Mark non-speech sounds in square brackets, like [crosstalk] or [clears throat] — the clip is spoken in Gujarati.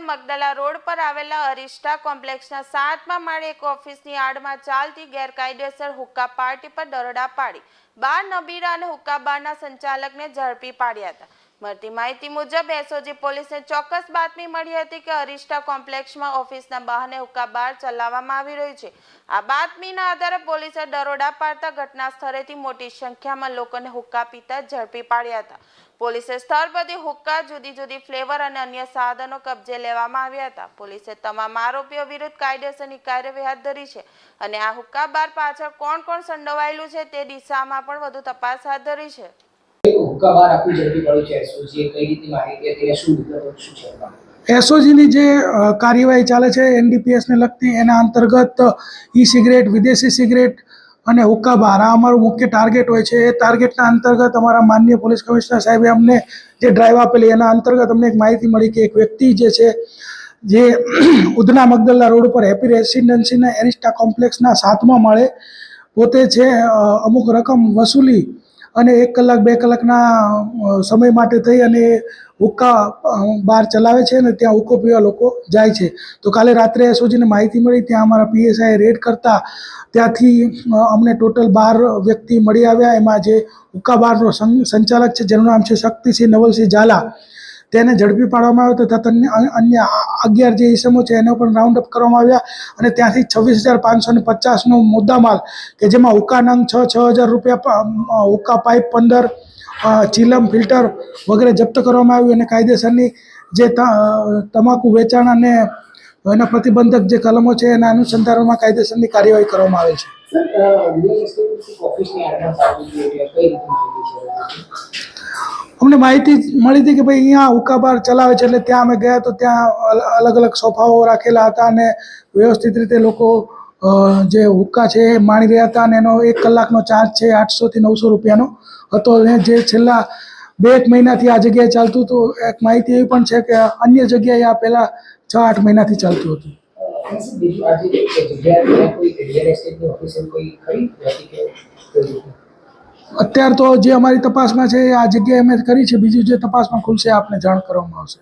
મગદલા રોડ પર આવેલા અરિષ્ટા કોમ્પ્લેક્સના સાતમા માળે એક ઓફિસની આડમાં ચાલતી ગેરકાયદેસર હુક્કા પાર્ટી પર દરોડા પાડી. બાર નબીરા અને હુક્કા બારના સંચાલકને ઝડપી પાડ્યા હતા. મળતી માહિતી મુજબ એસઓજી પોલીસને ચોક્કસ બાતમી મળી હતી કે અરિષ્ટા કોમ્પ્લેક્ષમાં ઓફિસના બહાને હુક્કા બાર ચલાવવામાં આવી રહ્યું છે. આ બાતમીના આધારે પોલીસે દરોડા પાડતા ઘટના સ્થળેથી મોટી સંખ્યામાં લોકોને હુક્કા પીતા ઝડપી પાડ્યા હતા. પોલીસે સ્થળ પરથી હુક્કા, જુદી જુદી ફ્લેવર અને અન્ય સાધનો કબજે લેવામાં આવ્યા હતા. પોલીસે તમામ આરોપીઓ વિરુદ્ધ કાયદેસરની કાર્યવાહી હાથ ધરી છે અને આ હુક્કા બાર પાછળ કોણ કોણ સંડોવાયેલું છે તે દિશામાં પણ વધુ તપાસ હાથ ધરી છે. એસઓજીની જે કાર્યવાહી ચાલે છે, એનડીપીએસને લગતી, એના અંતર્ગત ઈ સિગરેટ વિદેશી સિગરેટ અને હુક્કા બાર આ અમારું મુખ્ય ટાર્ગેટ હોય છે. એ ટાર્ગેટના અંતર્ગત અમારા માન્ય પોલીસ કમિશનર સાહેબે અમને જે ડ્રાઈવ આપેલી, એના અંતર્ગત અમને એક માહિતી મળી કે એક વ્યક્તિ જે છે, જે [clears throat] ઉધના મગદલ્લા રોડ ઉપર હેપી રેસિડેન્સીના એરિસ્ટા કોમ્પ્લેક્સના સાતમા માળે પોતે છે અમુક રકમ વસૂલી અને એક કલાક, બે કલાકના સમય માટે થઈ અને હુક્કા બહાર ચલાવે છે અને ત્યાં હુક્કો પીવા લોકો જાય છે. તો કાલે રાત્રે એસઓજીને માહિતી મળી, ત્યાં અમારા પીએસઆઈ રેડ કરતા ત્યાંથી અમને ટોટલ બાર વ્યક્તિ મળી આવ્યા. એમાં જે હુક્કા બારનો સંચાલક છે, જેનું નામ છે શક્તિસિંહ નવલસિંહ ઝાલા. તેને ઝડપી પાડવામાં આવ્યો તથા અન્ય અગિયાર જે ઇસમો છે એને પણ રાઉન્ડ અપ કરવામાં આવ્યા અને ત્યાંથી છવ્વીસ હજાર પાંચસો ને પચાસનો મુદ્દામાલ કે જેમાં હુક્કા નંગ છ છ હજાર રૂપિયા ઉકા પાઇપ પંદર ચીલમ ફિલ્ટર વગેરે જપ્ત કરવામાં આવ્યું અને કાયદેસરની જે તમાકુ વેચાણ અને એના પ્રતિબંધક જે કલમો છે એના અનુસંધાનમાં કાયદેસરની કાર્યવાહી કરવામાં આવે છે? અમને માહિતી મળી હતી કે ભાઈ અહીંયા ઉકાબાર બાર ચલાવે છે એટલે ત્યાં અમે ગયા તો ત્યાં અલગ અલગ સોફાઓ રાખેલા હતા અને વ્યવસ્થિત રીતે લોકો જે હુક્કા છે એ માણી રહ્યા હતા અને એનો એક કલાકનો ચાર્જ છે આઠસોથી નવસો રૂપિયાનો હતો અને જે છેલ્લા બે એક મહિનાથી આ જગ્યાએ ચાલતું હતું એક માહિતી એવી પણ છે કે અન્ય જગ્યાએ આ પહેલાં છ આઠ મહિનાથી ચાલતું હતું બીજું આજે જગ્યા કોઈ રિયલ એસ્ટેટની ઓફિસ કોઈ ખરી? અત્યાર તો જે અમારી તપાસમાં છે આ જગ્યાએ અમે કરી છે. બીજું જે તપાસમાં ખુલશે આપને જાણ કરવામાં આવશે.